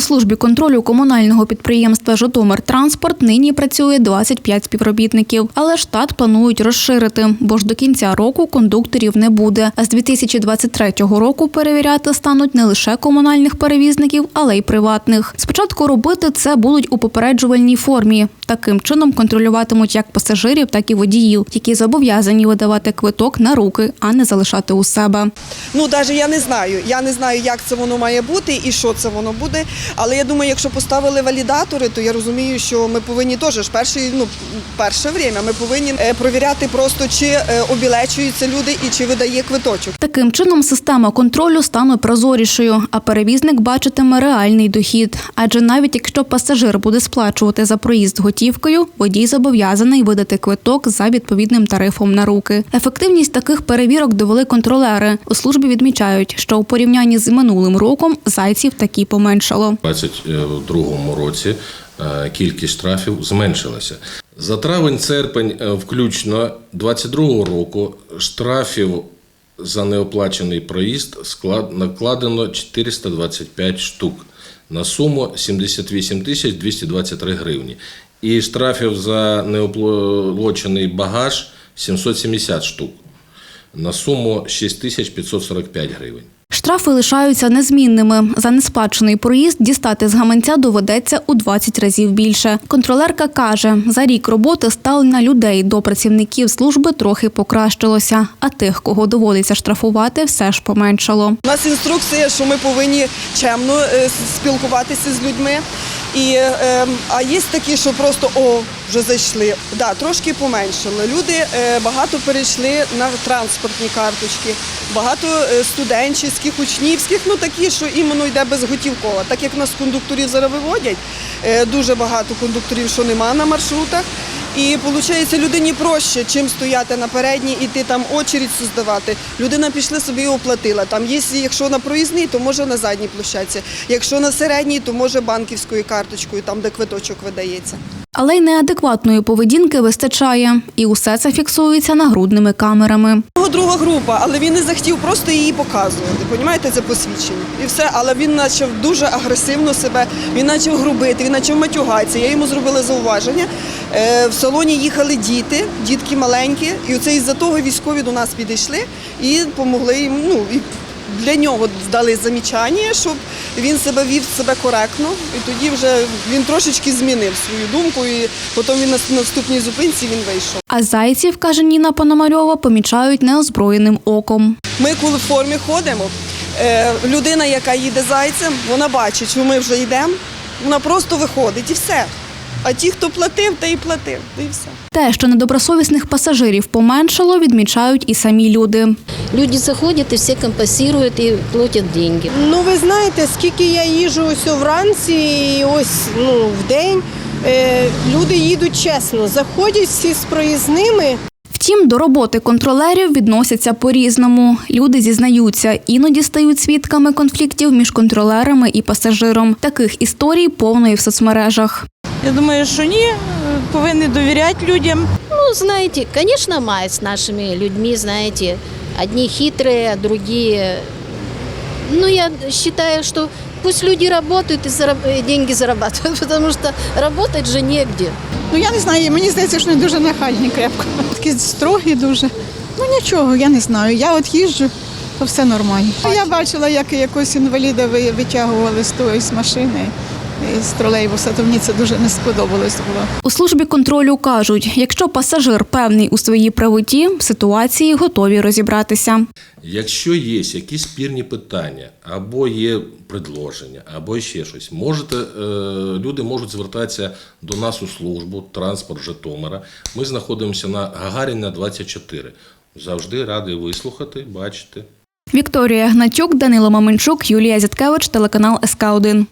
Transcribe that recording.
Службі контролю комунального підприємства Житомиртранспорт нині працює 25 співробітників, але штат планують розширити, бо ж до кінця року кондукторів не буде. А з 2023 року перевіряти стануть не лише комунальних перевізників, але й приватних. Спочатку робити це будуть у попереджувальній формі. Таким чином контролюватимуть як пасажирів, так і водіїв, які зобов'язані видавати квиток на руки, а не залишати у себе. Ну, навіть я не знаю. Я не знаю, як це воно має бути і що це воно буде. Але я думаю, якщо поставили валідатори, то я розумію, що ми повинні теж ж перший, ну перше время ми повинні е, провіряти просто, чи е, обілечуються люди і чи видає квиточок. Таким чином система контролю стане прозорішою, а перевізник бачитиме реальний дохід. Адже навіть якщо пасажир буде сплачувати за проїзд готівкою, водій зобов'язаний видати квиток за відповідним тарифом на руки. Ефективність таких перевірок довели контролери. У службі відмічають, що у порівнянні з минулим роком зайців таки поменшало. У 2022 році е, кількість штрафів зменшилася. За травень-серпень е, включно 2022 року штрафів за неоплачений проїзд накладено 425 штук на суму 78 тисяч 223 гривні. І штрафів за неоплачений багаж 770 штук на суму 6 545 гривень. Штрафи лишаються незмінними. За несплачений проїзд дістати з гаманця доведеться у 20 разів більше. Контролерка каже, за рік роботи ставлення людей до працівників служби трохи покращилося, а тих, кого доводиться штрафувати, все ж поменшало. У нас інструкція, що ми повинні чемно е, спілкуватися з людьми. І, е, а є такі, що просто о, вже зайшли. Да, трошки поменшало. Люди е, багато перейшли на транспортні карточки, багато е, студентських, учнівських, ну такі, що іменно йде безготівково. Так як нас кондукторів зараз виводять, е, дуже багато кондукторів, що нема на маршрутах. І виходить, людині проще, чим стояти на передній, іти там очередь здавати. Людина пішла собі і оплатила. Там є, якщо на проїзній, то може на задній площадці. Якщо на середній, то може банківською карточкою, там де квиточок видається. Але й неадекватної поведінки вистачає, і усе це фіксується нагрудними камерами. Його друга група, але він не захотів просто її показувати. Понімаєте, це посвідчення. І все, але він почав дуже агресивно себе, він почав грубити, він почав матюгатися. Я йому зробила зауваження. Е, В салоні їхали діти, дітки маленькі, і оце із-за того військові до нас підійшли і допомогли їм. Ну і для нього дали замічання, щоб він себе вів себе коректно. І тоді вже він трошечки змінив свою думку. І потім він на наступній зупинці він вийшов. А зайців, каже Ніна Пономарьова, помічають неозброєним оком. Ми коли в формі ходимо, е, людина, яка їде зайцем, вона бачить, що ми вже йдемо, вона просто виходить і все. А ті, хто платив, та й платив, і все. Те, що недобросовісних пасажирів поменшало, відмічають і самі люди. Люди заходят и все компенсируют и платят деньги. Ну, ви знаєте, скільки я їжу ось вранці і ось ну, в день, е, люди їдуть чесно, заходять всі з проїзними. Втім, до роботи контролерів відносяться по-різному. Люди зізнаються, іноді стають свідками конфліктів між контролерами і пасажиром. Таких історій повно і в соцмережах. Я думаю, що ні, повинні довіряти людям. Ну, знаете, конечно, мать с нашими людьми, знаете, одни хитрые, а другие... Ну, я считаю, что пусть люди работают и зараб- э, деньги зарабатывают, потому что работать же негде. Ну я не знаю, мені здається, що вони дуже нахальні крепко. Такі строгі дуже. Ну нічого, я не знаю. Я от їжджу, то все нормально. Я бачила, як якогось інваліда ви- витягували з тої з машини, з тролейбуса, то мені це дуже не сподобалось було. У службі контролю кажуть, якщо пасажир певний у своїй правоті, в ситуації готові розібратися. Якщо є якісь спірні питання, або є предложення, або ще щось, можете, е, люди можуть звертатися до нас у службу транспорт Житомира. Ми знаходимося на Гагаріна 24. Завжди радий вислухати, бачити. Вікторія Гнатюк, Данило Маменчук, Юлія Зяткевич, телеканал СК 1